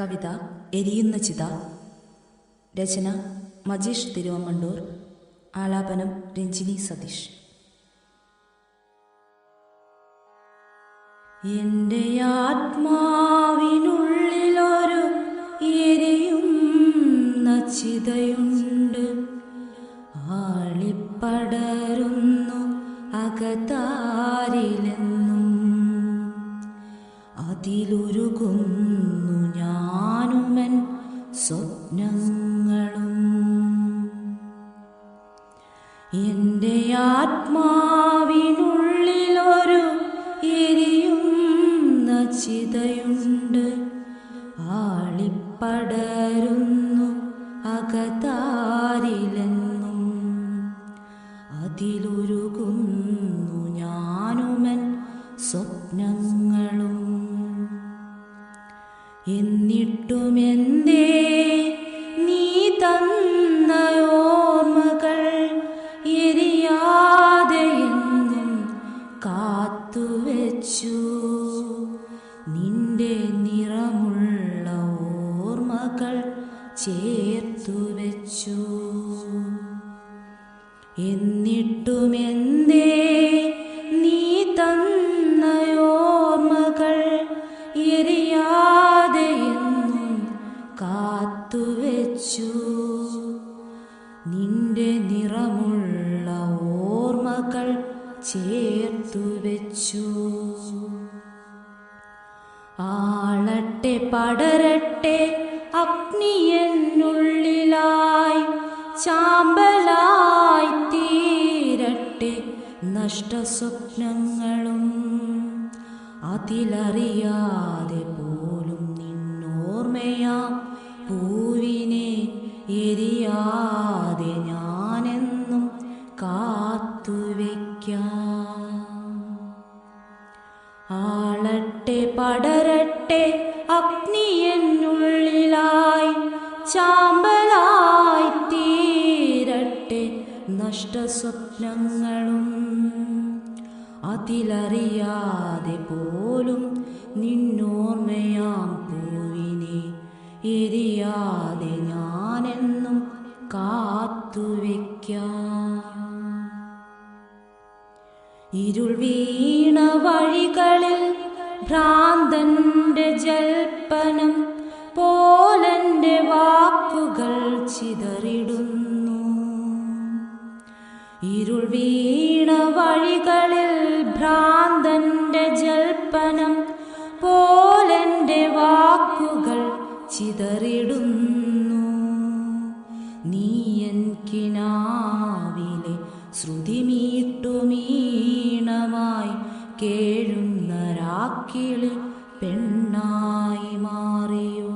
കവിത എരിയുന്ന ചിത. രചന മജീഷ് തിരുവമ്മണ്ടൂർ. ആലാപനം രഞ്ജിനി സതീഷ്. എന്റെ ആത്മാവിനുള്ളിലൊരു എന്റെ ആത്മാവിനുള്ളിലൊരു എരിയുന്ന ചിതയുണ്ട്. ആളിപ്പടരുന്നു ചേർത്തുവെച്ചു. എന്നിട്ടുമെന്തേ നീ തന്ന ഓർമ്മകൾ എരിയാതെയെന്നും കാത്തുവെച്ചു. നിന്റെ നിറമുള്ള ഓർമ്മകൾ ചേർത്തുവെച്ചു. ആളട്ടെ പടരട്ടെ അഗ്നിയെന്നുള്ളിലായി ചാമ്പലായി തീരട്ടെ നഷ്ടസ്വപ്നങ്ങളും. അതിലറിയാതെ പോലും നിന്നോർമ്മയാ പൂവിനെ എരിയാതെ ഞാനെന്നും കാത്തുവെക്കാം ആളട്ടെ പടരട്ടെ അഗ്നിയെന്നുള്ളിലായി നഷ്ടസ്വപ്നങ്ങളും അതിലറിയാതെ പോലും നിന്നോർമ്മയാം പൂവിനെ എരിയാതെ ഞാനെന്നും കാത്തുവെക്കാം. ഇരുൾ വീണ വഴികളിൽ ഭ്രാന്തന്റെ ജൽപ്പനം പോലന്റെ വാക്കുകൾ ചിതറിടുന്നു. ഇരുൾ വീണ വഴികളിൽ ഭ്രാന്തന്റെ ജൽപ്പനം പോലെന്റെ വാക്കുകൾ ചിതറിടുന്നു. നീ എൻ കിനാവിലെ ശ്രുതിമീട്ടുമീണമായി കേഴുന്ന രാക്കിളി പെണ്ണായി മാറിയോ?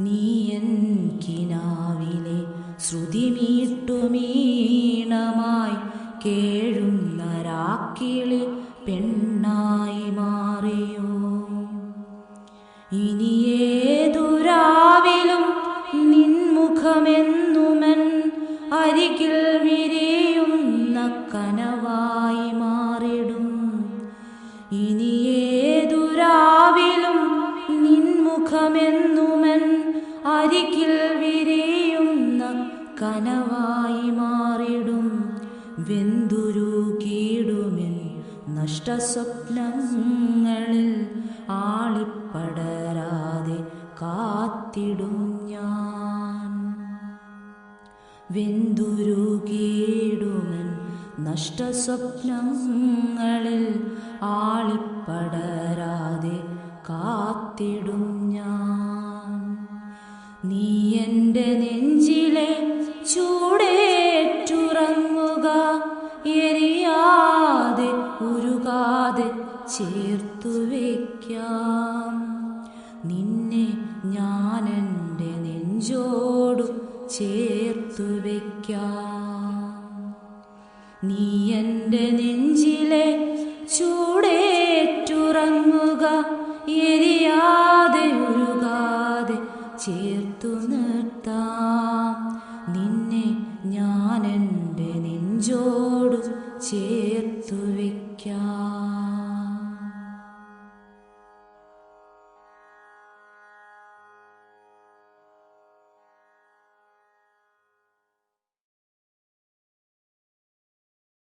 നീ എൻ കിനാവിലെ ശ്രുതിമീട്ടുമീണമായി കേഴുന്ന രാക്കിളി പെണ്ണായി കനവായി മാറിടും വെന്തുരുകിടുമെൻ നഷ്ടസ്വപ്നങ്ങളിൽ ആളിപ്പടരാതെ കാത്തിടും ഞാൻ. വെന്തുരുകിടുമൻ നഷ്ടസ്വപ്നങ്ങളിൽ ചേർത്തു വയ്ക്കാം നിന്നെ ഞാൻ എന്റെ നെഞ്ചോടു ചേർത്തു വയ്ക്കാം നീ എന്റെ നെഞ്ചിലെ ചൂടേറ്റുറങ്ങുക എരിയാതെ ഉരുകാതെ ചേർത്തു നിർത്താം. നിന്നെ ഞാൻ എന്റെ നെഞ്ചോടു വയ്ക്കാം